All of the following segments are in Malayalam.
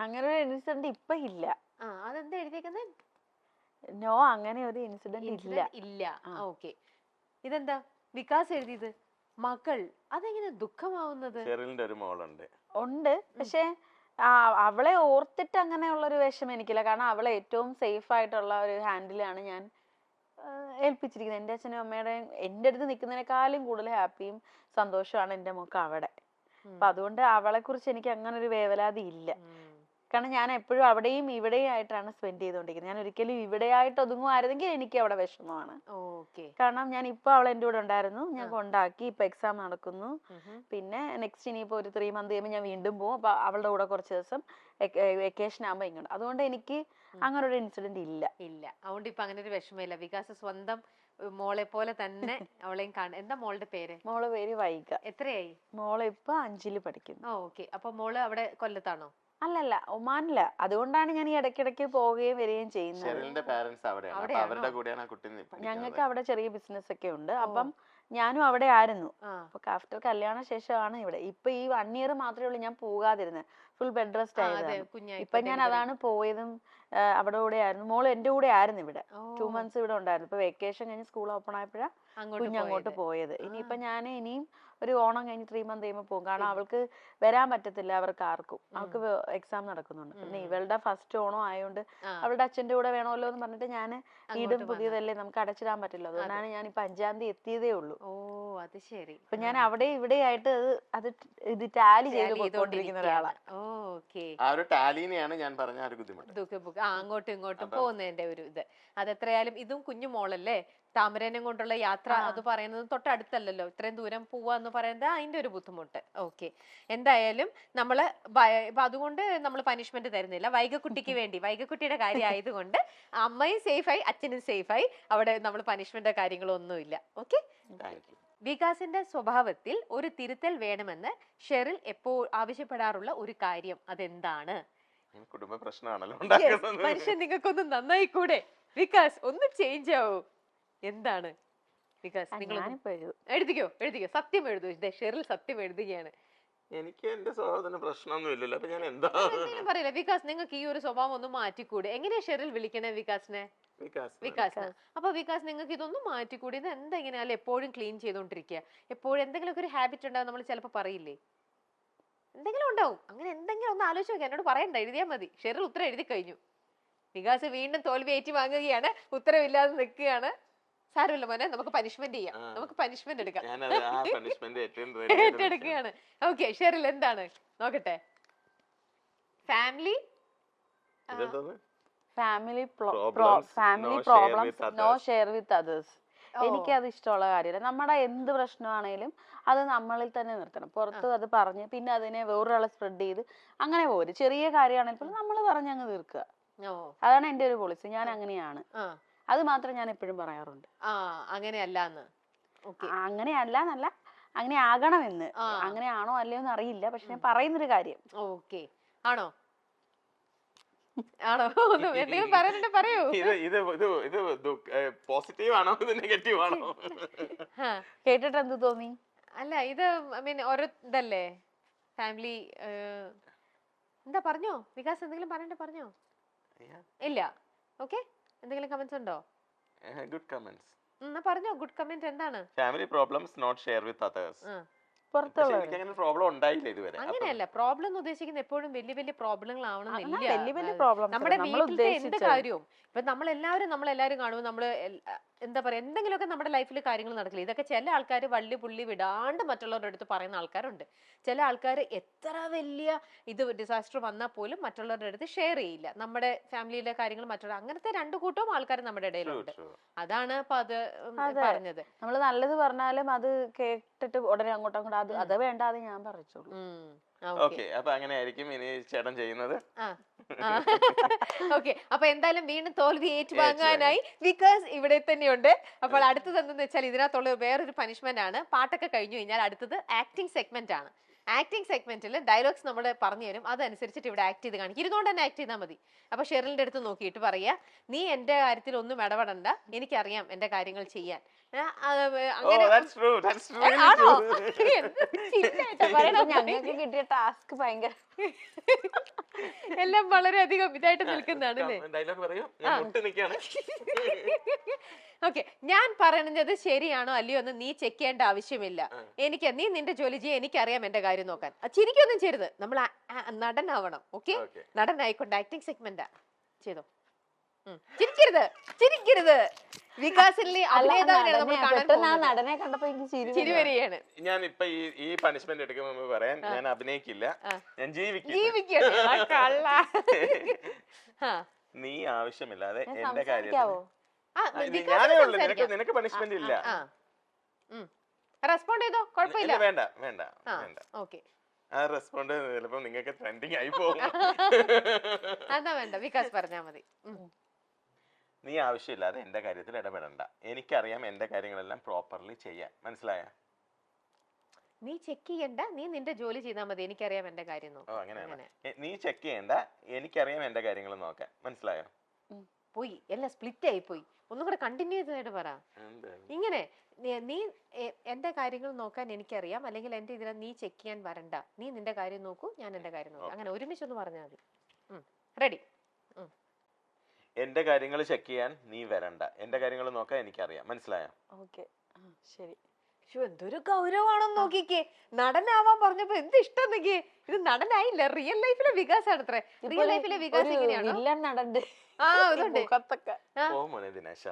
അങ്ങനെ ഒരു ഇൻസിഡന്റ് ഇപ്പൊ ഇല്ല. ആ അതെന്താ എഴുതിയേക്കുന്നത് നോ അങ്ങനെ ഒരു ഇൻസിഡന്റ് ഇല്ല. ഇല്ല. ഓക്കെ. ഇതെന്താ? വികാസ് എഴുതിയത്? മകൾ. അതെങ്ങനെ ദുഃഖമാവുന്നത്? ഷെറിലിന്റെ ഒരു മോളുണ്ട്. ഉണ്ട്. പക്ഷേ അവളെ ഓർത്തിട്ട് അങ്ങനെയുള്ള ഒരു വിഷമം എനിക്കില്ല. കാരണം അവളെ ഏറ്റവും സേഫ് ആയിട്ടുള്ള ഒരു ഹാൻഡിലാണ് ഞാൻ ഏൽപ്പിച്ചിരിക്കുന്നത്. എന്റെ അച്ഛനും അമ്മയുടെയും എന്റെ അടുത്ത് നിൽക്കുന്നതിനേക്കാളും കൂടുതൽ ഹാപ്പിയും സന്തോഷമാണ് എന്റെ മുഖം അവിടെ. അപ്പൊ അതുകൊണ്ട് അവളെ കുറിച്ച് എനിക്ക് അങ്ങനെ ഒരു വേവലാതി ഇല്ല. കാരണം ഞാൻ എപ്പോഴും അവിടെയും ഇവിടെയും ആയിട്ടാണ് സ്പെൻഡ് ചെയ്തുകൊണ്ടിരിക്കുന്നത്. ഞാൻ ഒരിക്കലും ഇവിടെ ആയിട്ട് ഒതുങ്ങുമായിരുന്നെങ്കിൽ എനിക്ക് അവിടെ വിഷമമാണ്. കാരണം ഞാൻ ഇപ്പൊ അവൾ എന്റെ കൂടെ ഉണ്ടായിരുന്നു. ഞാൻ കൊണ്ടാക്കി ഇപ്പൊ എക്സാം നടക്കുന്നു. പിന്നെ നെക്സ്റ്റ് ഇനിയിപ്പോ ഒരു ത്രീ മന്ത് കഴിയുമ്പോൾ ഞാൻ വീണ്ടും പോകും അപ്പൊ അവളുടെ കൂടെ കുറച്ച് ദിവസം വെക്കേഷൻ ആകുമ്പോൾ ഇങ്ങോട്ട്. അതുകൊണ്ട് എനിക്ക് അങ്ങനെ ഒരു ഇൻസിഡന്റ് ഇല്ല. ഇല്ല. അതുകൊണ്ട് ഇപ്പൊ അങ്ങനെ ഒരു വിഷമമില്ല. വികാസ് സ്വന്തം മോളെ പോലെ തന്നെ അവളെയും കാണും എന്താ മോളുടെ പേര്? മോളെ പേര് വൈക എത്രയായി? മോളെ ഇപ്പൊ അഞ്ചിൽ പഠിക്കുന്നു. ഓക്കെ. അപ്പൊ മോൾ അവിടെ കൊല്ലത്താണോ? അല്ലല്ല ഒമാനില്ല അതുകൊണ്ടാണ് ഞാൻ ഈ ഇടയ്ക്കിടയ്ക്ക് പോവുകയും വരികയും ചെയ്യുന്നത്. പാരന്റ്സ് അവിടെയാണ്. അവരുടെ കൂടെയാണ് കുട്ടി ഞങ്ങൾക്ക് അവിടെ ചെറിയ ബിസിനസ് ഒക്കെ ഉണ്ട്. അപ്പം ഞാനും അവിടെ ആയിരുന്നു. അപ്പൊ ആഫ്റ്റർ കല്യാണ ശേഷമാണ് ഇവിടെ. ഇപ്പൊ ഈ വൺ ഇയർ മാത്രമേ ഉള്ളൂ ഞാൻ പോകാതിരുന്നത് ഫുൾ ബെഡ് റെസ്റ്റ് ആയിരുന്നു ഇപ്പൊ ഞാൻ അതാണ് പോയതും അവിടെ കൂടെ ആയിരുന്നു. മോൾ എന്റെ കൂടെ ആയിരുന്നു ഇവിടെ. ടു മന്ത്സ് ഇവിടെ ഉണ്ടായിരുന്നു. ഇപ്പൊ വെക്കേഷൻ കഴിഞ്ഞ് സ്കൂൾ ഓപ്പൺ ആയപ്പോഴാ കുഞ്ഞ് അങ്ങോട്ട് പോയത്. ഇനിയിപ്പൊ ഞാൻ ഇനിയും ഒരു ഓണം കഴിഞ്ഞ് ത്രീ മന്ത് കഴിയുമ്പോൾ പോകും. കാരണം അവൾക്ക് വരാൻ പറ്റത്തില്ല അവർക്ക് ആർക്കും. അവൾക്ക് എക്സാം നടക്കുന്നുണ്ട്. പിന്നെ. ഇവളുടെ ഫസ്റ്റ് ഓണം ആയതുകൊണ്ട് അവളുടെ അച്ഛന്റെ കൂടെ വേണമല്ലോ എന്ന് പറഞ്ഞിട്ട് ഞാൻ വീടും പുതിയതല്ലേ നമുക്ക് അടച്ചിടാൻ പറ്റില്ല. അതുകൊണ്ടാണ് ഞാൻ ഇപ്പൊ അഞ്ചാം തീയതി എത്തിയതേ ഉള്ളൂ. ഓ അത് ശരി. അപ്പൊ ഞാൻ അവിടെ ഇവിടെ ആയിട്ട് അത് അത് ഇത് ടാലി ചെയ്ത് പോയിക്കൊണ്ടിരിക്കുന്ന. ഒരാളാണ് ഓക്കെ. ആ ഒരു ടാലീനെയാണ് ഞാൻ പറഞ്ഞ ഒരു ബുദ്ധിമുട്ട്. അങ്ങോട്ടും ഇങ്ങോട്ടും പോകുന്നതിന്റെ ഒരു ഇത്. അതെത്രയായാലും ഇതും കുഞ്ഞു മോളല്ലേ താമരേനം കൊണ്ടുള്ള യാത്ര. അത് പറയുന്നത് തൊട്ടടുത്തല്ലല്ലോ. ഇത്രയും ദൂരം പോവുക എന്ന് പറയുന്നത് അതിന്റെ ഒരു ബുദ്ധിമുട്ട്. ഓക്കെ. എന്തായാലും നമ്മൾ ഭയ- അതുകൊണ്ട് നമ്മൾ പനിഷ്മെന്റ് തരുന്നില്ല. വൈകക്കുട്ടിക്ക് വേണ്ടി. വൈകക്കുട്ടിയുടെ കാര്യം ആയതുകൊണ്ട് അമ്മയും സേഫായി അച്ഛനും സേഫായി അവിടെ നമ്മൾ പനിഷ്മെന്റ് കാര്യങ്ങളൊന്നുമില്ല. ഓക്കെ? വികാസിന്റെ സ്വഭാവത്തിൽ ഒരു തിരുത്തൽ വേണമെന്ന് ഷെറിൽ എപ്പോ ആവശ്യപ്പെടാറുള്ള ഒരു കാര്യം അതെന്താണ്? കുടുംബ പ്രശ്നമാണല്ലോ മനുഷ്യൻ നിങ്ങൾക്കൊന്ന് നന്നായി കൂടെ. വികാസ് ഒന്ന് ചേഞ്ച് ആവൂ. എന്താണ്? വികാസ് നിങ്ങൾ എഴുതിക്കോ എഴുതിക്കോ. സത്യം എഴുതൂ. ദേ, ഷെറിൽ സത്യം എഴുതുകയാണ്. എനിക്ക് എന്റെ സ്വഭാവത്തിന് പ്രശ്നമൊന്നും ഇല്ലല്ലോ. അപ്പൊ ഞാൻ എന്താ? എന്തെങ്കിലും പറയില്ല? വികാസ് നിങ്ങൾക്ക് ഈ ഒരു സ്വഭാവം ഒന്ന് മാറ്റിക്കൂടെ? എങ്ങനെയാ ഷെറിൽ വിളിക്കണേ വികാസിനെ? വികാസ്. അപ്പൊ വികാസ് നിങ്ങൾക്ക് ഇതൊന്നും മാറ്റിക്കൂടി? ഇത് എന്താ ഇങ്ങനെ അല്ല എപ്പോഴും ക്ലീൻ ചെയ്തോണ്ടിരിക്കുക എപ്പോഴും എന്തെങ്കിലും ഒരു ഹാബിറ്റ് ഉണ്ടാവും നമ്മൾ ചിലപ്പോൾ പറയില്ലേ? എന്തെങ്കിലും ഉണ്ടാവും. അങ്ങനെ എന്തെങ്കിലും ഒന്ന് ആലോചിച്ച് നോക്കി. എന്നോട് പറയണ്ട. എഴുതിയാൽ മതി. ഷെറിൽ ഉത്തരം എഴുതി കഴിഞ്ഞു. വികാസ് വീണ്ടും തോൽവി ഏറ്റി വാങ്ങുകയാണ് ഉത്തരവില്ലാതെ നിൽക്കുകയാണ്. സാരമില്ല മോനെ നമുക്ക് പനിഷ്മെന്റ് ചെയ്യാം. നമുക്ക് പനിഷ്മെന്റ് എടുക്കാം. ഏറ്റെടുക്കുകയാണ് ഓക്കെ ഷെറിൽ എന്താണ്? നോക്കട്ടെ. Family? Family Problems, family no share problems with no others. Share with others എനിക്കത് ഇഷ്ടമുള്ള കാര്യമില്ല. നമ്മുടെ എന്ത് പ്രശ്നമാണേലും അത് നമ്മളിൽ തന്നെ നിർത്തണം. പുറത്ത് അത് പറഞ്ഞ് പിന്നെ അതിനെ വേറൊരാളെ സ്പ്രെഡ് ചെയ്ത് അങ്ങനെ പോരും. ചെറിയ കാര്യമാണെങ്കിൽ പോലും നമ്മൾ പറഞ്ഞ് അങ്ങ് തീർക്കുക അതാണ് എന്റെ ഒരു പോളിസി ഞാൻ അങ്ങനെയാണ്. അത് മാത്രം ഞാൻ എപ്പോഴും പറയാറുണ്ട്. ആ അങ്ങനെയല്ലാന്ന്. ഓക്കെ. ആ, അങ്ങനെയല്ല എന്നല്ല അങ്ങനെ ആകണമെന്ന്. അങ്ങനെയാണോ അങ്ങനെ ആണോ അല്ലയോ എന്ന് അറിയില്ല പക്ഷെ ഞാൻ പറയുന്നൊരു കാര്യം. ഓക്കെ. ആണോ? ആണോ? എന്തെങ്കിലും പറയാനുണ്ട് പറയൂ. ഇത് ഇത് ഇത് ഇത് പോസിറ്റീവ് ആണോ നെഗറ്റീവ് ആണോ? കേട്ടിട്ട് എന്ത് തോന്നി? അല്ല ഇത് ഐ മീൻ ഓരോ ഇതല്ലേ? ഫാമിലി എന്താ പറഞ്ഞോ? വികാസ് എന്തെങ്കിലും പറയണ്ട പറഞ്ഞോ? ഇല്ല. ഓക്കെ. എന്തെങ്കിലും കമന്റ്സ് ഉണ്ടോ? ഗുഡ് കമന്റ്സ് എന്നാ പറഞ്ഞോ ഗുഡ് കമന്റ് എന്താണ്? Family problems not share with others അങ്ങനെയല്ല. പ്രോബ്ലം എന്ന് ഉദ്ദേശിക്കുന്നത് എപ്പോഴും വലിയ വലിയ പ്രോബ്ലങ്ങൾ ആവണമെന്നില്ല നമ്മുടെ വീട്ടിലത്തെ എന്ത് കാര്യവും ഇപ്പൊ നമ്മളെല്ലാവരും നമ്മളെല്ലാവരും കാണുമ്പോൾ നമ്മൾ എന്താ പറയാ എന്തെങ്കിലുമൊക്കെ നമ്മുടെ ലൈഫിൽ കാര്യങ്ങൾ നടക്കില്ല? ഇതൊക്കെ ചില ആൾക്കാർ വള്ളി പുള്ളി വിടാണ്ട് മറ്റുള്ളവരുടെ അടുത്ത് പറയുന്ന ആൾക്കാരുണ്ട്. ചില ആൾക്കാർ എത്ര വലിയ ഇത് ഡിസാസ്റ്റർ വന്നാൽ പോലും മറ്റുള്ളവരുടെ അടുത്ത് ഷെയർ ചെയ്യില്ല. നമ്മുടെ ഫാമിലിയിലെ കാര്യങ്ങൾ മറ്റുള്ള അങ്ങനത്തെ രണ്ടു കൂട്ടവും ആൾക്കാർ നമ്മുടെ ഇടയിലുണ്ട്. അതാണ് അപ്പൊ അത് പറഞ്ഞത്. നമ്മൾ നല്ലത് പറഞ്ഞാലും അത് കേട്ടിട്ട് ഉടനെ അങ്ങോട്ടും അങ്ങോട്ടും അത് അത് വേണ്ട ഞാൻ പറിച്ചോളൂ. ഓക്കെ. അപ്പൊ അങ്ങനെ ആയിരിക്കും ഇനി ചേട്ടൻ ചെയ്യുന്നത്. ഓക്കെ അപ്പൊ എന്തായാലും വീണ്ടും തോൽവി ഏറ്റുവാങ്ങാനായി ബിക്കോസ് ഇവിടെ തന്നെയുണ്ട്. അപ്പോൾ അടുത്തത് എന്തെന്ന് വെച്ചാൽ ഇതിനകത്തുള്ള വേറൊരു പനിഷ്മെന്റ് ആണ്. പാട്ടൊക്കെ കഴിഞ്ഞു കഴിഞ്ഞാൽ അടുത്തത് ആക്ടിംഗ് സെഗ്മെന്റ് ആണ്. ആക്ടിംഗ് സെഗ്മെന്റിൽ ഡയലോഗ്സ് നമ്മൾ പറഞ്ഞു തരും. അതനുസരിച്ചിട്ട് ഇവിടെ ആക്ട് ചെയ്ത് കാണിക്കും. ഇരുന്നുകൊണ്ട് തന്നെ ആക്ട് ചെയ്താൽ മതി. അപ്പൊ ഷെറിലിന്റെ അടുത്ത് നോക്കിയിട്ട് പറയാ നീ എന്റെ കാര്യത്തിൽ ഒന്നും ഇടപെടണ്ട. എനിക്കറിയാം എന്റെ കാര്യങ്ങൾ ചെയ്യാൻ. ഞങ്ങൾക്ക് കിട്ടിയ ടാസ്ക് ഭയങ്കര എല്ലാം വളരെയധികം ഇതായിട്ട് നിൽക്കുന്നതാണ് അല്ലേ? ഡയലോഗ് പറയൂ. ഞാൻ മുട്ട് നിൽക്കാണ് ഓക്കെ ഞാൻ പറയുന്നത് ശരിയാണോ അല്ലയോ എന്ന് നീ ചെക്ക് ചെയ്യേണ്ട ആവശ്യമില്ല. എനിക്ക് നീ നിന്റെ ജോലി ചെയ്യാൻ എനിക്കറിയാം എന്റെ കാര്യം നോക്കാൻ. ചിരിക്കൊന്നും ചെയ്യരുത്. നമ്മൾ നടനാവണം ഓക്കെ? നടനായിക്കൊണ്ട് ആക്ടിങ് സെഗ്മെന്റാ ചെയ്തോ. ചിരിക്കരുത് ചിരിക്കരുത്. വികാസിലെ അഭിനേതാവിനെയാണ് നമ്മൾ കാണാൻ പെട്ടെന്ന് ആ നടനെ കണ്ടപ്പോ എനിക്ക് ചിരി വരികയാണ് ഞാൻ ഇപ്പൊ ഈ ഈ പണിഷ്മെന്റ് എടുക്കുമ്പോൾ മുമ്പ് പറയാൻ ഞാൻ അഭിനയിക്കില്ല. ഞാൻ ജീവിക്കും നീ ആവശ്യമില്ലാതെ എന്റെ കാര്യം ഞാനേ ഉള്ളൂ. നിനക്ക് നിനക്ക് പണിഷ്മെന്റ് ഇല്ല. ആ റെസ്പോണ്ട് ചെയ്തോ? കുഴപ്പമില്ല. വേണ്ട വേണ്ട വേണ്ട. ഓക്കെ. ആ റെസ്പോണ്ട് ചിലപ്പോ നിങ്ങൾക്ക് ട്രെൻഡിങ് ആയി പോകും. അതാ വേണ്ട. വികാസ് പറഞ്ഞാ മതി. നീ ആവശ്യമില്ലാതെ എന്റെ കാര്യത്തിൽ ഇടപെടണ്ട. എനിക്കറിയാം എന്റെ കാര്യങ്ങളെല്ലാം പ്രോപ്പർലി ചെയ്യാൻ. മനസ്സിലായ? നീ ചെക്ക് ചെയ്യണ്ട നീ നിന്റെ ജോലി ചെയ്താൽ മതി. എനിക്കറിയാം എന്റെ കാര്യം ഓ അങ്ങനെയാണ്. നീ ചെക്ക് ചെയ്യണ്ട എനിക്കറിയാം എന്റെ കാര്യങ്ങൾ നോക്കാൻ. മനസ്സിലായോ? പോയി. എല്ലാം സ്പ്ലിറ്റ് ആയി പോയി. ഒന്നും കൂടെ കണ്ടിന്യൂ ചെയ്തതായിട്ട് പറ? ഇങ്ങനെ നീ- എന്റെ കാര്യങ്ങൾ നോക്കാൻ എനിക്കറിയാം. അല്ലെങ്കിൽ എന്റെ ഇതിനെ നീ ചെക്ക് ചെയ്യാൻ വരണ്ട. നീ നിന്റെ കാര്യം നോക്കൂ ഞാൻ എന്റെ കാര്യം നോക്കൂ. അങ്ങനെ ഒരുമിച്ചൊന്ന് പറഞ്ഞാൽ മതി. റെഡി എന്റെ കാര്യങ്ങൾ ചെക്ക് ചെയ്യാൻ നീ വരണ്ട. എന്റെ കാര്യങ്ങൾ നോക്കാൻ എനിക്കറിയാം. മനസ്സിലായോ? ഓക്കെ. ശരി. എന്തൊരു ഗൗരവമാണെന്ന് നോക്കിക്കേ. നടനാവാൻ പറഞ്ഞപ്പോ എന്ത് ഇഷ്ടം നോക്കിയേ ഇത് നടനായില്ല. റിയൽ ലൈഫിലെ വികാസാണ് അത്ര റിയൽ ലൈഫിലെ വികാസ് എങ്ങനെയാണ്? വില്ലൻ നടണ്ട് ആ ഇതുണ്ട് മുഖത്തൊക്കെ. ആ. ഓ മോനെ ദിനേശ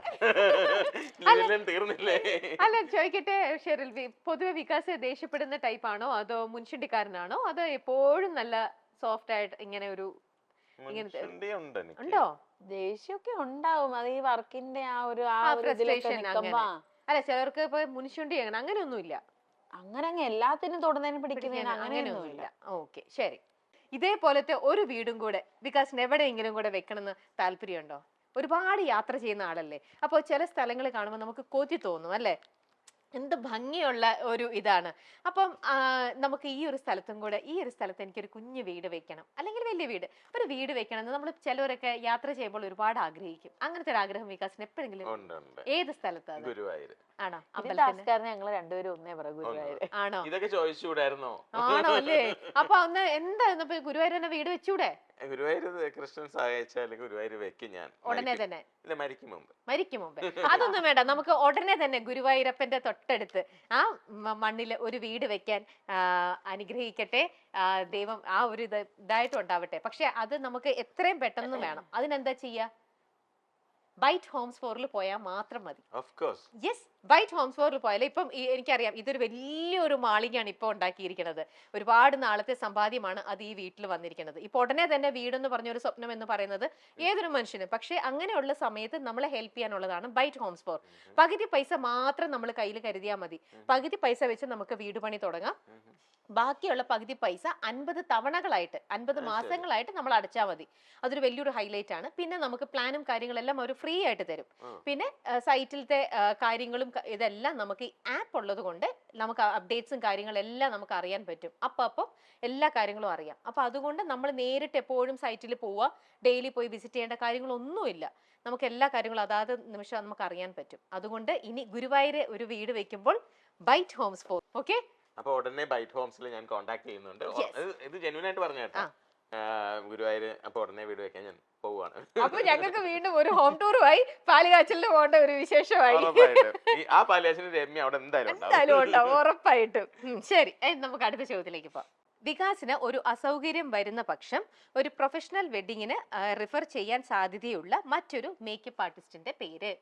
ഇതെല്ലാം തീർന്നില്ലേ? അല്ല ചോദിക്കട്ടെ ഷെറിൽ വി- പൊതുവെ വികാസ് ദേഷ്യപ്പെടുന്ന ടൈപ്പാണോ അതോ മുൻഷണ്ടിക്കാരനാണോ? അതോ എപ്പോഴും നല്ല സോഫ്റ്റ് ആയിട്ട് ഇങ്ങനെ ഒരു ഇങ്ങനത്തെ- മുൻചുണ്ടി ഉണ്ട് എനിക്ക്. ഉണ്ടോ? ദേഷ്യമൊക്കെ ഉണ്ടാവും. അത് ഈ വർക്കിന്റെ ആ ഒരു ആ ആ, ഒരു ഇതിലൊക്കെ frustration നിക്കുമ്പോ. അല്ല ചിലർക്ക് ഇപ്പൊ മുനിശുണ്ടി അങ്ങനെ അങ്ങനെയൊന്നുമില്ല. അങ്ങനെ അങ്ങ് എല്ലാത്തിനും തൊടുന്നതിന് പിടിക്കുന്നതിന് അങ്ങനെയൊന്നുമില്ല. ഓക്കെ ശരി. ഇതേപോലത്തെ ഒരു വീടും കൂടെ വികാസിന് എവിടെയെങ്കിലും കൂടെ വെക്കണമെന്ന് താല്പര്യമുണ്ടോ? ഒരുപാട് യാത്ര ചെയ്യുന്ന ആളല്ലേ. അപ്പോൾ ചില സ്ഥലങ്ങൾ കാണുമ്പോൾ നമുക്ക് കൊതി തോന്നും അല്ലേ? എന്ത് ഭംഗിയുള്ള ഒരു ഇതാണ്. അപ്പം നമുക്ക് ഈ ഒരു സ്ഥലത്തും കൂടെ ഈ ഒരു സ്ഥലത്ത് എനിക്കൊരു കുഞ്ഞു വീട് വെക്കണം. അല്ലെങ്കിൽ വലിയ വീട്. ഒരു വീട് വെക്കണം എന്ന് നമ്മൾ ചിലവരൊക്കെ യാത്ര ചെയ്യുമ്പോൾ ഒരുപാട് ആഗ്രഹിക്കും. അങ്ങനത്തെ ഒരു ആഗ്രഹം വികാസിന് എപ്പോഴെങ്കിലും ഉണ്ട് ഉണ്ട്. ഏത് സ്ഥലത്താണ് ആണോ? ഞങ്ങൾ രണ്ടുപേരും ഒന്നേ പറ ആണോ? ഇതൊക്കെ ചോദിച്ചുകൂടായിരുന്നോ? ആണോ? അല്ലേ? അപ്പൊ അന്ന് എന്താ ഗുരുവായൂർ തന്നെ വീട് വെച്ചൂടെ? ഗുരുവായൂർ കൃഷ്ണൻ സഹായിച്ചാൽ ഗുരുവായൂർ വെക്കും ഞാൻ. ഉടനെ തന്നെ. ഇല്ല മരിക്കും മുമ്പ്. മരിക്കും മുമ്പ്. അതൊന്നും വേണ്ട. നമുക്ക് ഉടനെ തന്നെ ഗുരുവായൂരപ്പന്റെ തൊട്ടടുത്ത് ആ മണ്ണിൽ മണ്ണിൽ ഒരു വീട് വെക്കാൻ അനുഗ്രഹിക്കട്ടെ. ദൈവം ആ ഒരു ഇത് ഇതായിട്ടുണ്ടാവട്ടെ പക്ഷെ അത് നമുക്ക് എത്രയും പെട്ടെന്ന് വേണം. അതിനെന്താ ചെയ്യാ? ബൈറ്റ് ഹോംസ് ഫോറിൽ പോയാൽ മാത്രം മതി. യെസ് ബൈറ്റ് ഹോംസ് ഫോറിൽ പോയാൽ ഇപ്പം എനിക്കറിയാം ഇതൊരു വലിയൊരു മാളികയാണ് ഇപ്പോൾ ഉണ്ടാക്കിയിരിക്കുന്നത്. ഒരുപാട് നാളത്തെ സമ്പാദ്യമാണ് അത് ഈ വീട്ടിൽ വന്നിരിക്കുന്നത്. ഇപ്പോൾ ഉടനെ തന്നെ വീടെന്ന് പറഞ്ഞൊരു സ്വപ്നം എന്ന് പറയുന്നത് ഏതൊരു മനുഷ്യനും. പക്ഷേ അങ്ങനെയുള്ള സമയത്ത് നമ്മളെ ഹെൽപ്പ് ചെയ്യാനുള്ളതാണ് ബൈറ്റ് ഹോംസ് ഫോർ പകുതി പൈസ മാത്രം നമ്മൾ കയ്യിൽ കരുതിയാൽ മതി. പകുതി പൈസ വെച്ച് നമുക്ക് വീട് പണി തുടങ്ങാം. ബാക്കിയുള്ള പകുതി പൈസ അൻപത് തവണകളായിട്ട് അൻപത്. മാസങ്ങളായിട്ട് നമ്മൾ അടച്ചാൽ മതി. അതൊരു വലിയൊരു ഹൈലൈറ്റ് ആണ്. പിന്നെ നമുക്ക് പ്ലാനും കാര്യങ്ങളെല്ലാം അവർ ഫ്രീ ആയിട്ട് തരും. പിന്നെ സൈറ്റിലത്തെ കാര്യങ്ങളും ഇതെല്ലാം നമുക്ക് ഈ ആപ്പ് ഉള്ളത് കൊണ്ട് നമുക്ക് അപ്ഡേറ്റ്സും കാര്യങ്ങളെല്ലാം നമുക്ക് അറിയാൻ പറ്റും. അപ്പം അപ്പം എല്ലാ കാര്യങ്ങളും അറിയാം. അപ്പം അതുകൊണ്ട് നമ്മൾ നേരിട്ട് എപ്പോഴും സൈറ്റിൽ പോവുക ഡെയിലി പോയി വിസിറ്റ് ചെയ്യേണ്ട കാര്യങ്ങളൊന്നുമില്ല. നമുക്ക് എല്ലാ കാര്യങ്ങളും അതാത് നിമിഷം നമുക്ക് അറിയാൻ പറ്റും. അതുകൊണ്ട് ഇനി ഗുരുവായൂർ ഒരു വീട് വെക്കുമ്പോൾ ബൈറ്റ് ഹോംസ് ഫോർ ഓക്കെ അപ്പൊ ഉടനെ ബൈറ്റ് ഹോംസിൽ ഞാൻ കോൺടാക്ട് ചെയ്യുന്നുണ്ട്. ഇത് ജെന്യൂൻ ആയിട്ട് പറഞ്ഞ കേട്ടോ. ഗുരുവായൂർ ഗുരുവായൂര് അപ്പൊ ഉടനെ വീട് വെക്കാൻ ഞാൻ പോവാണ് അപ്പൊ ഞങ്ങൾക്ക് വീണ്ടും ഒരു ഹോം ടൂറുമായി പാലുകാച്ചലിന് പോകേണ്ട ഒരു വിശേഷമായി. ആ പാലിയാച്ചിന് രമ്യ അവിടെ എന്തായാലും എന്തായാലും ഉണ്ടാവും ഉണ്ടാവും ഉറപ്പായിട്ടും ശരി. നമുക്ക് അടുത്ത ചോദ്യത്തിലേക്ക് പോവാം. വികാസിന് ഒരു അസൗകര്യം വരുന്ന പക്ഷം ഒരു പ്രൊഫഷണൽ വെഡിങ്ങിന് റിഫർ ചെയ്യാൻ സാധ്യതയുള്ള മറ്റൊരു മേക്കപ്പ് ആർട്ടിസ്റ്റിന്റെ പേര്.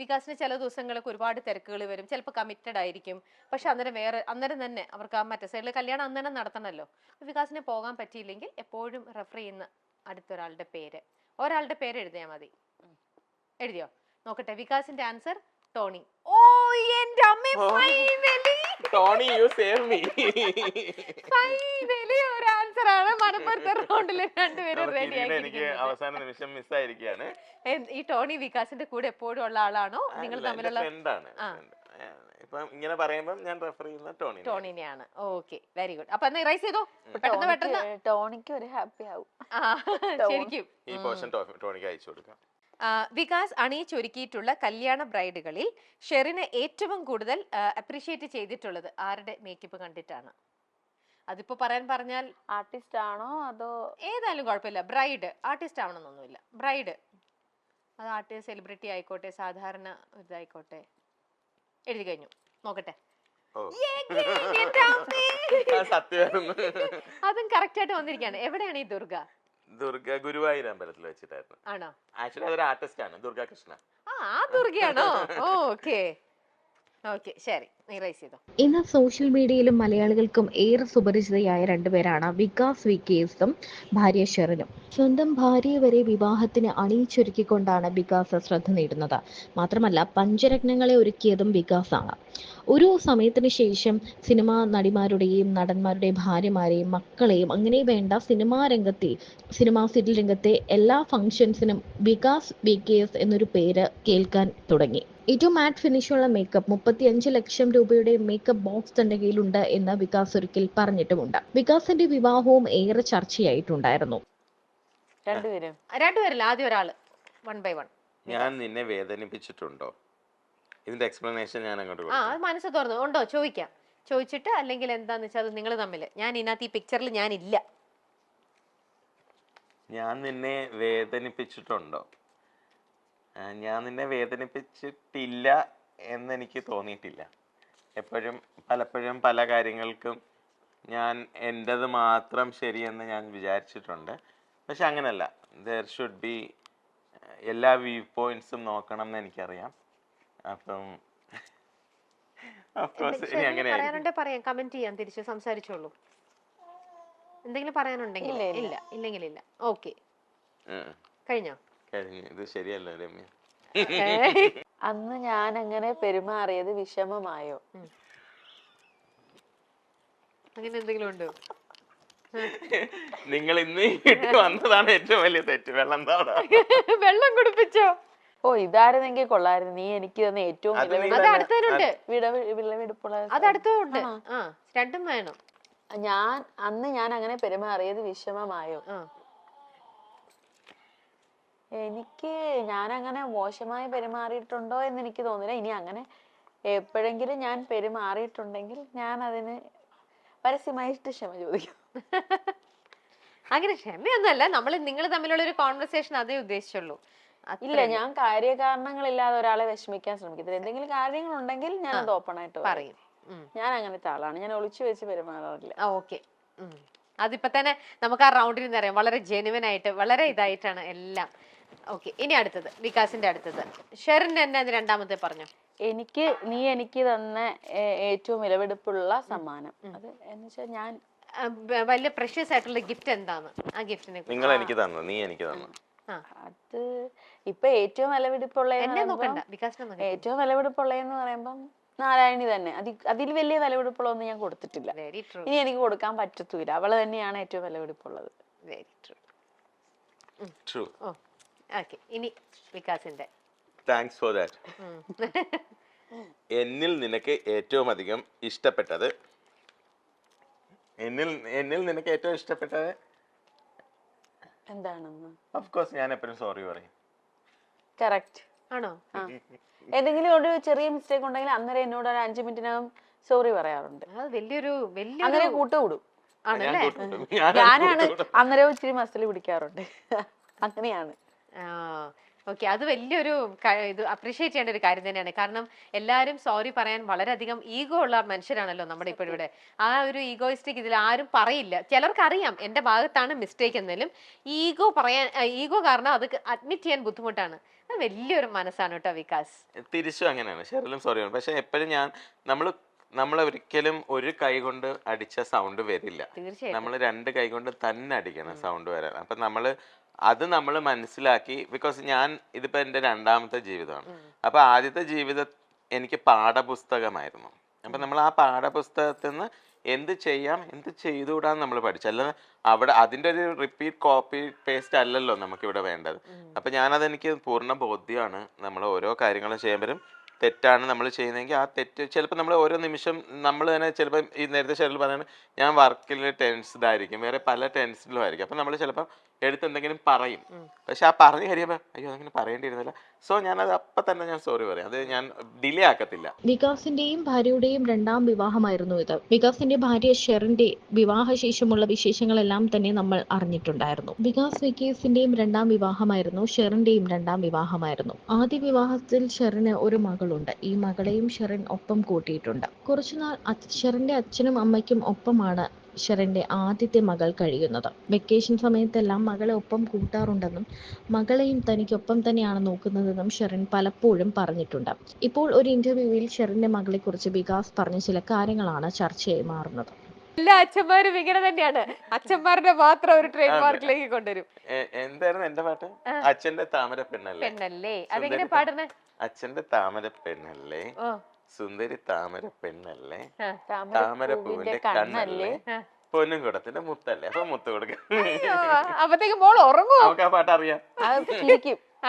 വികാസിന് ചില ദിവസങ്ങളൊക്കെ ഒരുപാട് തിരക്കുകൾ വരും. ചിലപ്പോൾ കമ്മിറ്റഡ് ആയിരിക്കും. പക്ഷെ അന്നേരം വേറെ അന്നേരം തന്നെ അവർക്ക് ആ മറ്റേ സൈഡിൽ കല്യാണം അന്നേരം നടത്തണമല്ലോ വികാസിന് പോകാൻ പറ്റിയില്ലെങ്കിൽ എപ്പോഴും റെഫർ ചെയ്യുന്ന അടുത്തൊരാളുടെ പേര്. ഒരാളുടെ പേര് എഴുതിയാൽ മതി. എഴുതിയോ? നോക്കട്ടെ വികാസിന്റെ ആൻസർ ടോണി. ഓ എന്റെ അമ്മ ടോണി യു സേവ് മീ ആണ് മണപ്പുറത്തെ റൗണ്ടിൽ രണ്ടുപേരും റെഡി എനിക്ക് അവസാന നിമിഷം മിസ്സായിരിക്കാണ് ഈ ടോണി വികാസിന്റെ കൂടെ എപ്പോഴും ഉള്ള ആളാണോ? നിങ്ങൾ തമ്മിലുള്ള ആ. ഇപ്പം ഇങ്ങനെ പറയുമ്പോൾ ഞാൻ റെഫർ ചെയ്യുന്ന ടോണി ടോണിനെയാണ്. ഓക്കെ വെരി ഗുഡ് അപ്പൊ എന്നാ റൈസ് ചെയ്തോ? പെട്ടെന്ന് പെട്ടെന്ന്. ടോണിക്ക് ഒരു ഹാപ്പി ആവും. ആ ശരിക്കും. ഈ പോർഷൻ ടോണിക്ക് അയച്ചു കൊടുക്കാം. വികാസ് അണിയിച്ചൊരുക്കിയിട്ടുള്ള കല്യാണ ബ്രൈഡുകളിൽ ഷെറിനെ ഏറ്റവും കൂടുതൽ അപ്രീഷിയേറ്റ് ചെയ്തിട്ടുള്ളത് ആരുടെ മേക്കപ്പ് കണ്ടിട്ടാണ്? അതിപ്പോ പറയാൻ പറഞ്ഞാൽ ആർട്ടിസ്റ്റ് ആണോ അതോ ഏതായാലും കുഴപ്പമില്ല. ബ്രൈഡ് ആർട്ടിസ്റ്റ് ആവണമെന്നൊന്നുമില്ല. ബ്രൈഡ് അത് ആർട്ടിസ്റ്റ് സെലിബ്രിറ്റി ആയിക്കോട്ടെ സാധാരണ ഇതായിക്കോട്ടെ. എഴുതി കഴിഞ്ഞു. നോക്കട്ടെ. അതും കറക്റ്റ് ആയിട്ട് വന്നിരിക്കുകയാണ്. എവിടെയാണ് ഈ ദുർഗ? ദുർഗ ഗുരുവായൂർ അമ്പലത്തിൽ വെച്ചിട്ടായിരുന്നു. ആണോ? ആക്ച്വലി അതൊരു ആർട്ടിസ്റ്റ് ആണ്. ദുർഗ കൃഷ്ണ ആ ദുർഗയാണോ? ഓക്കെ ശരി. ഇന്ന് സോഷ്യൽ മീഡിയയിലും മലയാളികൾക്കും ഏറെ സുപരിചിതയായ രണ്ടുപേരാണ് വികാസ് വി കേസും ഭാര്യ ഷെറിനും. സ്വന്തം ഭാര്യയെ വരെ വിവാഹത്തിന് അണിയിച്ചൊരുക്കിക്കൊണ്ടാണ് വികാസ് ശ്രദ്ധ നേടുന്നത്. മാത്രമല്ല പഞ്ചരത്നങ്ങളെ ഒരുക്കിയതും വികാസ് ആണ് ഒരു സമയത്തിന് ശേഷം സിനിമാ നടിമാരുടെയും നടന്മാരുടെയും ഭാര്യമാരെയും മക്കളെയും അങ്ങനെ വേണ്ട സിനിമാ രംഗത്തെ സിനിമാ സീരിയൽ രംഗത്തെ എല്ലാ ഫംഗ്ഷൻസിനും വികാസ് വി കെ എന്നൊരു പേര് കേൾക്കാൻ തുടങ്ങി. ഏറ്റവും മാറ്റ് ഫിനിഷുള്ള മേക്കപ്പ് മുപ്പത്തിയഞ്ച് ലക്ഷം രൂപയുടെ മേക്കപ്പ് ബോക്സ് തന്റെ കയ്യിലുണ്ട് എന്ന് വികാസ് ഒരിക്കൽ പറഞ്ഞിട്ടുമുണ്ട്. വികാസിന്റെ വിവാഹവും ഏറെ ചർച്ചയായിട്ടുണ്ടായിരുന്നു. രണ്ടുപേരും? രണ്ടുപേരില്ല ആദ്യം ഒരാൾ. വൺ ബൈ വൺ ഞാൻ നിന്നെ വേദനിപ്പിച്ചിട്ടുണ്ടോ? ഇതിന്റെ എക്സ്പ്ലനേഷൻ ഞാൻ അങ്ങോട്ട് ആ അത് മനസ്സ് തുറന്നു. ഉണ്ടോ? ചോദിക്കാം. ചോദിച്ചിട്ട് അല്ലെങ്കിൽ എന്താന്ന് വെച്ചാൽ അത് നിങ്ങൾ തമ്മിൽ ഞാൻ ഇതിനകത്ത് ഈ പിക്ചറിൽ ഞാനില്ല. ഞാൻ നിന്നെ വേദനിപ്പിച്ചിട്ടുണ്ടോ? ഞാൻ നിന്നെ വേദനിപ്പിച്ചിട്ടില്ല എന്നെനിക്ക് തോന്നിയിട്ടില്ല. എപ്പോഴും പലപ്പോഴും പല കാര്യങ്ങൾക്കും ഞാൻ എന്റെത് മാത്രം ശരിയെന്ന് ഞാൻ വിചാരിച്ചിട്ടുണ്ട്. പക്ഷെ അങ്ങനല്ല. ദർ ഷുഡ് ബി എല്ലാ വ്യൂ പോയിന്റ്സും നോക്കണം എന്ന് എനിക്കറിയാം. അപ്പം. പറയാനുണ്ടെ പറയാം. കമന്റ് ചെയ്യാം. തിരിച്ച് സംസാരിച്ചോളൂ. എന്തെങ്കിലും പറയാനുണ്ടെങ്കിൽ. ഇല്ല ഇല്ലെങ്കിൽ ഇല്ല ഓക്കെ കഴിഞ്ഞോ? കഴിഞ്ഞു. ഇത് ശരിയല്ല രമ്യ. അന്ന് ഞാൻ അങ്ങനെ പെരുമാറിയത് വിഷമമായോ? അങ്ങനെ എന്തെങ്കിലും ഉണ്ടോ? നിങ്ങൾ ഇന്ന് ഇട്ട് വന്നതാണ് ഏറ്റവും വലിയ തെറ്റ്. വെള്ളം താടാ. വെള്ളം കുടിപ്പിച്ചോ? ഓ ഇതായിരുന്നെങ്കിൽ കൊള്ളായിരുന്നു. നീ എനിക്ക് തന്നെ ഏറ്റവും രണ്ടും വേണം. ഞാൻ അന്ന് ഞാൻ അങ്ങനെ പെരുമാറിയത് വിഷമമായോ? എനിക്ക് ഞാൻ അങ്ങനെ മോശമായി പെരുമാറിയിട്ടുണ്ടോ എന്ന് എനിക്ക് തോന്നുന്നില്ല. ഇനി അങ്ങനെ എപ്പോഴെങ്കിലും ഞാൻ പെരുമാറിയിട്ടുണ്ടെങ്കിൽ ഞാൻ അതിന് പരസ്യമായിട്ട് ക്ഷമ ചോദിക്കും. അങ്ങനെ ക്ഷമയൊന്നുമല്ല. നമ്മൾ നിങ്ങൾ തമ്മിലുള്ള ഒരു കോൺവെർസേഷൻ അതേ ഉദ്ദേശിച്ചുള്ളൂ. ഇല്ല. ഞാൻ കാര്യകാരണങ്ങളില്ലാതെ ഒരാളെ വിഷമിക്കാൻ ശ്രമിക്കത്തില്ല. എന്തെങ്കിലും കാര്യങ്ങൾ ഉണ്ടെങ്കിൽ ഞാൻ അത് ഓപ്പൺ ആയിട്ട് പറയും. ഞാൻ അങ്ങനത്തെ ആളാണ്. ഞാൻ ഒളിച്ചു വെച്ച് പെരുമാറാറില്ല. ഓക്കെ. അതിപ്പോ തന്നെ നമുക്ക് ആ റൗണ്ടിൽ നിന്ന് അറിയാം. വളരെ ജെനുവൻ ആയിട്ട് വളരെ ഇതായിട്ടാണ് എല്ലാം. ഓക്കെ ഇനി അടുത്തത് വികാസിന്റെ അടുത്തത്. ഷെറിന്റെ എന്നെ അത് രണ്ടാമത്തെ പറഞ്ഞു? എനിക്ക് നീ എനിക്ക് തന്ന ഏ- ഏറ്റവും വിലപിടിപ്പുള്ള സമ്മാനം. അത് എന്ന് വെച്ചാൽ ഞാൻ വലിയ പ്രഷ്യസ് ആയിട്ടുള്ള ഗിഫ്റ്റ് എന്താണ്? ആ ഗിഫ്റ്റിനെ നിങ്ങൾ എനിക്ക് തന്നു നീ എനിക്ക് തന്നു അത് ഇപ്പൊ ഏറ്റവും വിലപിടിപ്പുള്ള എന്നെ നോക്കണ്ട വികാസിനെ നോക്കണ്ട. ഏറ്റവും വിലപിടിപ്പുള്ളതെന്ന് പറയുമ്പം നാരായണി തന്നെ. അതി അതിൽ വലിയ വിലപിടിപ്പുള്ള ഒന്നും ഞാൻ കൊടുത്തിട്ടില്ല. വെരി ട്രൂ ഇനി എനിക്ക് കൊടുക്കാൻ പറ്റത്തൂല. അവൾ തന്നെയാണ് ഏറ്റവും വിലപിടിപ്പുള്ളത്. വെരി ട്രൂ ട്രൂ ഓ. ഓക്കെ ഇനി വികാസിന്റെ. താങ്ക്സ് ഫോർ ദാറ്റ് എന്നിൽ നിനക്ക് ഏറ്റവും അധികം ഇഷ്ടപ്പെട്ടത്? എന്നിൽ എന്നിൽ നിനക്ക് ഏറ്റവും ഇഷ്ടപ്പെട്ടത്? എന്താണെന്ന്? ഓഫ് കോഴ്സ് ഞാൻ എപ്പോഴും സോറി പറയും. കറക്റ്റ് ആണോ? ആ. എന്തെങ്കിലും ഒരു ചെറിയ മിസ്റ്റേക്ക് ഉണ്ടെങ്കിൽ അന്നേരം എന്നോട് ഒരു അഞ്ചു മിനിറ്റിനകം സോറി പറയാറുണ്ട്. അത് വലിയൊരു വലിയ അങ്ങനെ കൂട്ടുകൂടും. ആണല്ലേ? ഞാൻ ഞാനാണ്. അന്നേരം ഇച്ചിരി മസിൽ പിടിക്കാറുണ്ട്. അങ്ങനെയാണ്. ഓക്കെ. അത് വലിയൊരു ഇത് അപ്രീഷിയേറ്റ് ചെയ്യേണ്ട ഒരു കാര്യം തന്നെയാണ്. കാരണം എല്ലാവരും സോറി പറയാൻ വളരെയധികം ഈഗോ ഉള്ള മനുഷ്യരാണല്ലോ നമ്മുടെ ഇപ്പോൾ ഇവിടെ ആ ഒരു ഈഗോയിസ്റ്റിക് ഇതിൽ ആരും പറയില്ല. ചിലർക്ക് അറിയാം എന്റെ ഭാഗത്താണ് മിസ്റ്റേക്ക് എന്നാലും ഈഗോ പറയാൻ ഈഗോ കാരണം അത് അഡ്മിറ്റ് ചെയ്യാൻ ബുദ്ധിമുട്ടാണ്. അത് വലിയൊരു മനസ്സാണ് കേട്ടോ വികാസ്. തിരിച്ചും അങ്ങനെയാണ്. ഷെറിലും സോറി പക്ഷേ പക്ഷെ എപ്പോഴും ഞാൻ നമ്മൾ നമ്മൾ ഒരിക്കലും ഒരു കൈ കൊണ്ട് അടിച്ച സൗണ്ട് വരില്ല. നമ്മൾ രണ്ട് കൈ കൊണ്ട് തന്നെ അടിക്കണം സൗണ്ട് വരാൻ. അപ്പൊ നമ്മൾ അത് നമ്മൾ മനസ്സിലാക്കി ബിക്കോസ് ഞാൻ ഇതിപ്പോൾ എന്റെ രണ്ടാമത്തെ ജീവിതമാണ്. അപ്പോൾ ആദ്യത്തെ ജീവിതം എനിക്ക് പാഠപുസ്തകമായിരുന്നു. അപ്പം നമ്മൾ ആ പാഠപുസ്തകത്തിൽ നിന്ന് എന്ത് ചെയ്യാം എന്ത് ചെയ്തുകൂടാന്ന് നമ്മൾ പഠിച്ചു. അല്ലാതെ അവിടെ അതിന്റെ ഒരു റിപ്പീറ്റ് കോപ്പി പേസ്റ്റ് അല്ലല്ലോ നമുക്കിവിടെ വേണ്ടത്. അപ്പം ഞാനതെനിക്ക് പൂർണ ബോധ്യമാണ് നമ്മൾ ഓരോ കാര്യങ്ങളും ചെയ്യുമ്പോഴും തെറ്റാണ് നമ്മൾ ചെയ്യുന്നതെങ്കിൽ ആ തെറ്റ് ചിലപ്പോൾ നമ്മൾ ഓരോ നിമിഷം നമ്മൾ തന്നെ ചിലപ്പോൾ ഈ നേരത്തെ ശരീരം പറയുന്നത് ഞാൻ വർക്കിൽ ടെൻസ്ഡായിരിക്കും വേറെ പല ടെൻസിലും ആയിരിക്കും. അപ്പം നമ്മൾ ചിലപ്പോൾ എടുത്ത് എന്തെങ്കിലും പറയും. പക്ഷെ ആ പറഞ്ഞു കഴിയുമ്പോൾ അയ്യോ അങ്ങനെ പറയേണ്ടിയിരുന്നില്ല. സോ ഞാനത് അപ്പം തന്നെ ഞാൻ സോറി പറയും. അത് ഞാൻ ഡിലേ ആക്കത്തില്ല. വികാസിന്റെയും ഭാര്യയുടെയും രണ്ടാം വിവാഹമായിരുന്നു ഇത്. വികാസിന്റെ ഭാര്യ ഷെറിന്റെ വിവാഹശേഷമുള്ള വിശേഷങ്ങളെല്ലാം തന്നെ നമ്മൾ അറിഞ്ഞിട്ടുണ്ടായിരുന്നു. വികാസ് വിക്കേസിന്റെയും രണ്ടാം വിവാഹമായിരുന്നു ഷെറിന്റെയും രണ്ടാം വിവാഹമായിരുന്നു. ആദ്യ വിവാഹത്തിൽ ഷെറിന് ഒരു മകളുണ്ട്. ഈ മകളെയും ഷെറിൻ ഒപ്പം കൂട്ടിയിട്ടുണ്ട്. കുറച്ചുനാൾ ഷെറിന്റെ അച്ഛനും അമ്മയ്ക്കും ഒപ്പമാണ് ഷെറിന്റെ ആദ്യത്തെ മകൾ കഴിയുന്നത്. വെക്കേഷൻ സമയത്തെല്ലാം മകളെ ഒപ്പം കൂട്ടാറുണ്ടെന്നും മകളെയും തനിക്കൊപ്പം തന്നെയാണ് നോക്കുന്നതെന്നും ഷെറിൻ പലപ്പോഴും പറഞ്ഞിട്ടുണ്ട്. ഇപ്പോൾ ഒരു ഇന്റർവ്യൂവിൽ ഷെറിന്റെ മകളെക്കുറിച്ച് വികാസ് പറഞ്ഞ ചില കാര്യങ്ങളാണ് ചർച്ചയായി മാറുന്നത്. എല്ലാ അച്ഛന്മാരും ഇങ്ങനെ തന്നെയാണ്. അച്ഛന്മാരുടെ മാത്രം ഒരു ട്രേഡ് മാർക്കിലേക്ക് കൊണ്ടുവരും. എന്തായിരുന്നു എന്റെ പാട്ട്. അച്ഛന്റെ താമര പെണ്ണല്ലേ പെണ്ണല്ലേ. അതെങ്ങനെ സുന്ദരി പാടുന്നേ? അച്ഛന്റെ താമര പെണ്ണല്ലേ ഓ സുന്ദരി താമര പെണ്ണല്ലേ താമര പൂവിന്റെ കണ്ണല്ലേ. പൊന്നും കുടത്തിന്റെ മുത്തല്ലേ? അപ്പൊ മുത്ത് കൊടുക്കാം. അപ്പത്തേക്ക് മോൾ ഉറങ്ങുവോ? നമുക്ക് ആ പാട്ട് അറിയാം.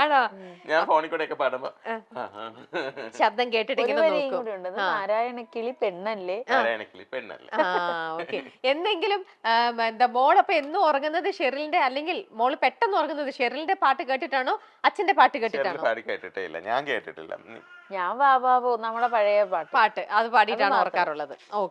ആണോ? ഞാൻ ഫോണിൽ കൂടെ ഒക്കെ പാടുമ്പോ. ശബ്ദം കേട്ടിട്ട് ഒരു ഇങ്ങനെ വരിയും ഉണ്ട്. ആ. നാരായണക്കിളി പെണ്ണല്ലേ? നാരായണക്കിളി പെണ്ണല്ലേ? ആ ഓക്കെ. എന്തെങ്കിലും എന്താ മോളപ്പൊ എന്നും ഉറങ്ങുന്നത് ഷെറിലിന്റെ അല്ലെങ്കിൽ മോൾ പെട്ടെന്ന് ഉറങ്ങുന്നത് ഷെറിലിന്റെ പാട്ട് കേട്ടിട്ടാണോ അച്ഛന്റെ പാട്ട് കേട്ടിട്ടാണോ? പാടി കേട്ടിട്ടേ ഇല്ല ഞാൻ കേട്ടിട്ടില്ല. ഞാൻ വാ ബാബു നമ്മുടെ പഴയ പാട്ട്. പാട്ട്. അത് പാടിയിട്ടാണ്. ഓർക്കാറുള്ളത് ഓക്കെ.